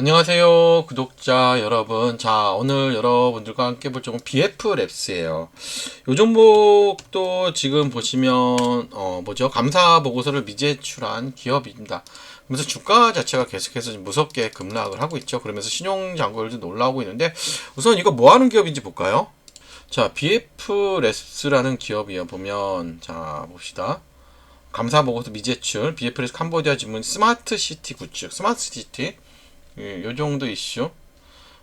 안녕하세요 구독자 여러분. 자 오늘 여러분들과 함께 볼 종목 BF랩스예요. 요 종목도 지금 보시면 어 뭐죠? 감사 보고서를 미제출한 기업입니다. 그래서 주가 자체가 계속해서 좀 무섭게 급락을 하고 있죠. 그러면서 신용 잔고율도 올라오고 있는데 우선 이거 뭐 하는 기업인지 볼까요? 자 BF랩스라는 기업이요. 보면 자 봅시다. 감사 보고서 미제출 BF랩스 캄보디아 지문 스마트 시티 구축 스마트 시티 예, 요 정도 이슈.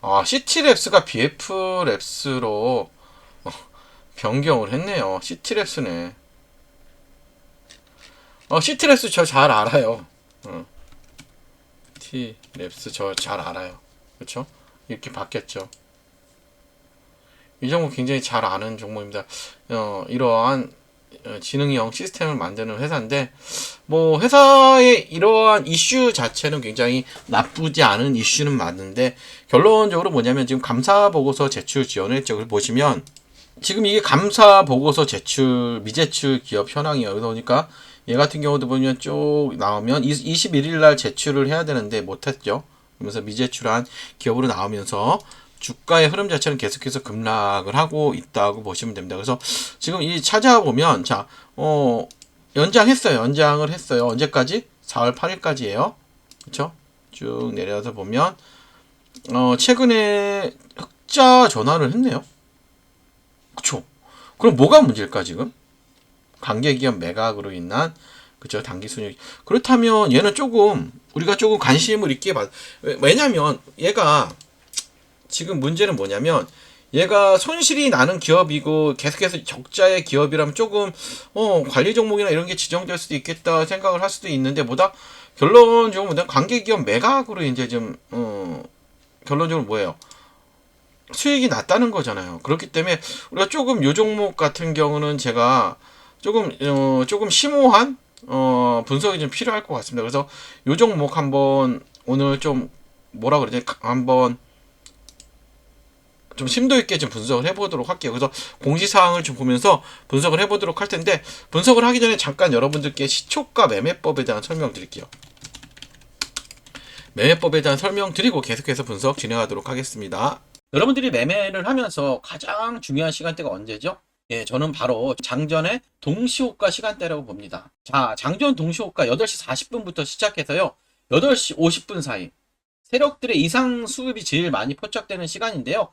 아, 시티랩스가 BF랩스로 어, 변경을 했네요. 시티랩스네. 어, 시티랩스 저 잘 알아요. 어. 시티랩스 저 잘 알아요. 그쵸? 이렇게 바뀌었죠. 이 종목 굉장히 잘 아는 종목입니다. 어, 이러한 어, 지능형 시스템을 만드는 회사인데 뭐 회사의 이러한 이슈 자체는 굉장히 나쁘지 않은 이슈는 맞는데 결론적으로 뭐냐면 지금 감사 보고서 제출 했죠. 그걸 보시면 지금 이게 감사 보고서 제출 미제출 기업 현황이에요. 그러다 보니까 얘 같은 경우도 보면 쭉 나오면 21일 날 제출을 해야 되는데 못했죠. 그러면서 미제출한 기업으로 나오면서 주가의 흐름 자체는 계속해서 급락을 하고 있다고 보시면 됩니다. 그래서 지금 이 찾아보면 자, 어, 연장했어요. 연장을 했어요. 언제까지? 4월 8일까지예요. 그렇죠? 쭉 내려서 보면 어, 최근에 흑자 전환을 했네요. 그렇죠? 그럼 뭐가 문제일까 지금? 관계기업 매각으로 인한 그죠 단기 순이익 그렇다면 얘는 조금 우리가 조금 관심을 있게 받 왜냐면 얘가 지금 문제는 뭐냐면 얘가 손실이 나는 기업이고 계속해서 적자의 기업이라면 조금 어 관리 종목이나 이런 게 지정될 수도 있겠다 생각을 할 수도 있는데 보다 결론적으로 관계 기업 매각으로 이제 좀 어 결론적으로 뭐예요? 수익이 낮다는 거잖아요. 그렇기 때문에 우리가 조금 요 종목 같은 경우는 제가 조금 어 조금 심오한 어 분석이 좀 필요할 것 같습니다. 그래서 요 종목 한번 오늘 좀 뭐라 그러지? 한번 좀 심도 있게 좀 분석을 해보도록 할게요. 그래서 공시사항을 좀 보면서 분석을 해보도록 할 텐데 분석을 하기 전에 잠깐 여러분들께 시초가 매매법에 대한 설명 드릴게요. 매매법에 대한 설명 드리고 계속해서 분석 진행하도록 하겠습니다. 여러분들이 매매를 하면서 가장 중요한 시간대가 언제죠? 예, 저는 바로 장전의 동시호가 시간대라고 봅니다. 자, 장전 동시호가 8시 40분부터 시작해서요. 8시 50분 사이 세력들의 이상 수급이 제일 많이 포착되는 시간인데요.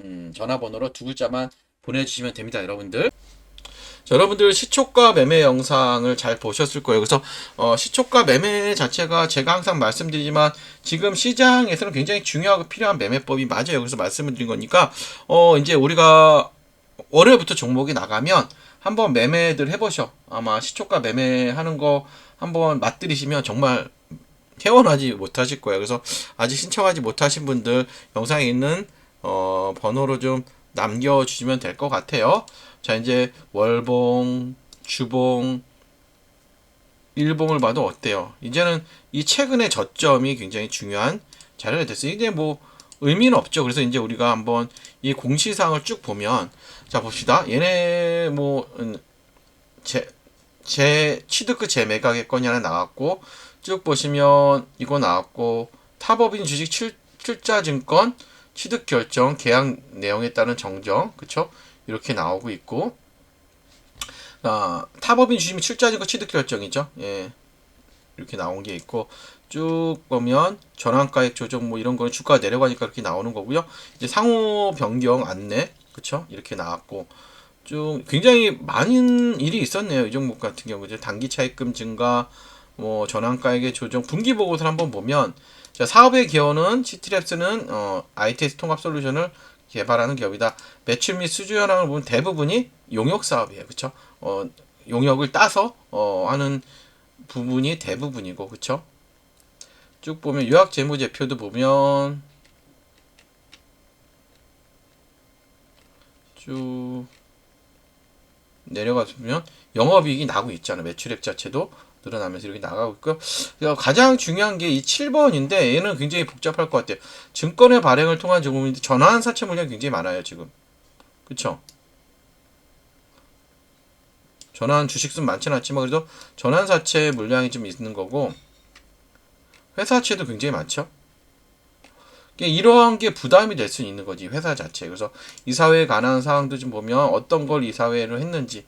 음, 전화번호로 두 글자만 보내주시면 됩니다, 여러분들. 자, 여러분들 시초가 매매 영상을 잘 보셨을 거예요. 그래서 어, 시초가 매매 자체가 제가 항상 말씀드리지만 지금 시장에서는 굉장히 중요하고 필요한 매매법이 맞아요. 그래서 말씀을 드린 거니까 어, 이제 우리가 월요일부터 종목이 나가면 한번 매매들 해보셔. 아마 시초가 매매하는 거 한번 맛들이시면 정말 태어나지 못하실 거예요. 그래서 아직 신청하지 못하신 분들 영상에 있는 어, 번호로 좀 남겨주시면 될 것 같아요. 자, 이제 월봉, 주봉, 일봉을 봐도 어때요? 이제는 이 최근의 저점이 굉장히 중요한 자료가 됐어요. 이제 뭐 의미는 없죠. 그래서 이제 우리가 한번 이 공시상을 쭉 보면 자 봅시다. 얘네 뭐제 제 취득 그 재매각의 하나 나왔고 쭉 보시면 이거 나왔고 타법인 주식 출, 출자증권 취득 결정 계약 내용에 따른 정정. 그쵸? 이렇게 나오고 있고. 아, 타법인 및 출자증권 취득 결정이죠. 예. 이렇게 나온 게 있고. 쭉 보면 전환가액 조정 뭐 이런 거는 주가가 내려가니까 이렇게 나오는 거고요. 이제 상호 변경 안내. 그쵸? 이렇게 나왔고. 좀 굉장히 많은 일이 있었네요. 이 종목 같은 경우. 이제 단기 차입금 증가 뭐 전환가액의 조정 분기 보고서를 한번 보면 자, 사업의 기여는 시트랩스는 어, ITS 통합 솔루션을 개발하는 기업이다. 매출 및 수주 현황을 보면 대부분이 용역 사업이에요. 그쵸 어, 용역을 따서 어, 하는 부분이 대부분이고 그쵸 쭉 보면 요약 재무제표도 보면 쭉 내려가 보면 영업이익이 나고 있잖아. 매출액 자체도 늘어나면서 이렇게 나가고 있고요. 가장 중요한 게 이 7번인데 얘는 굉장히 복잡할 것 같아요. 증권의 발행을 통한 제공인데 전환 사채 물량이 굉장히 많아요, 지금. 그쵸? 전환 주식수는 많지는 않지만 그래도 전환 사채 물량이 좀 있는 거고 회사채도 굉장히 많죠. 이러한 게 부담이 될 수 있는 거지 회사 자체. 그래서 이사회에 관한 사항도 좀 보면 어떤 걸 이사회로 했는지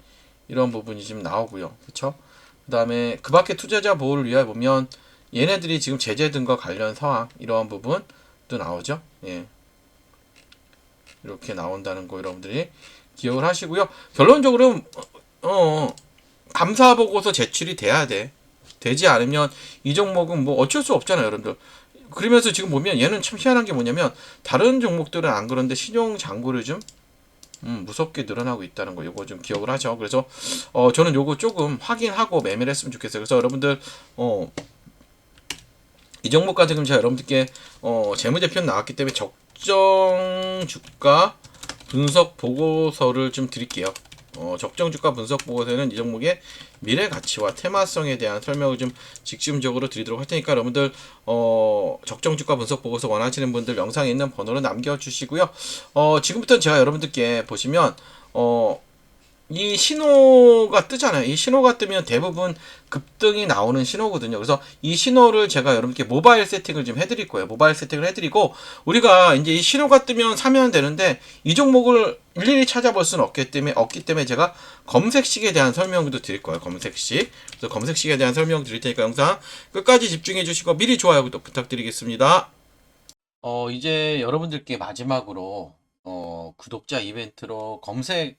이런 부분이 좀 나오고요. 그렇죠? 그 다음에 그 밖에 투자자 보호를 위하여 보면 얘네들이 지금 제재 등과 관련 사항 이러한 부분도 나오죠. 예. 이렇게 나온다는 거 여러분들이 기억을 하시고요. 결론적으로 어, 어 감사 보고서 제출이 돼야 돼. 되지 않으면 이 종목은 뭐 어쩔 수 없잖아요, 여러분들. 그러면서 지금 보면 얘는 참 희한한 게 뭐냐면 다른 종목들은 안 그런데 신용 잔고를 좀 음, 무섭게 늘어나고 있다는 거 요거 좀 기억을 하죠. 그래서 어 저는 요거 조금 확인하고 매매를 했으면 좋겠어요. 그래서 여러분들 어 이 종목까지 지금 제가 여러분들께 어 재무제표 나왔기 때문에 적정 주가 분석 보고서를 좀 드릴게요. 어, 적정 주가 분석 보고서는 이 종목의 미래 가치와 테마성에 대한 설명을 좀 직접적으로 드리도록 할 테니까 여러분들 어, 적정 주가 분석 보고서 원하시는 분들 영상에 있는 번호로 남겨주시고요. 어, 지금부터 제가 여러분들께 보시면 어, 이 신호가 뜨잖아요. 이 신호가 뜨면 대부분 급등이 나오는 신호거든요. 그래서 이 신호를 제가 여러분께 모바일 세팅을 좀 해드릴 거예요. 모바일 세팅을 해드리고 우리가 이제 이 신호가 뜨면 사면 되는데 이 종목을 일일이 찾아볼 수는 없기 때문에 없기 때문에 제가 검색식에 대한 설명도 드릴 거예요. 검색식. 그래서 검색식에 대한 설명 드릴 테니까 영상 끝까지 집중해 주시고 미리 좋아요 구독 부탁드리겠습니다. 어 이제 여러분들께 마지막으로 어 구독자 이벤트로 검색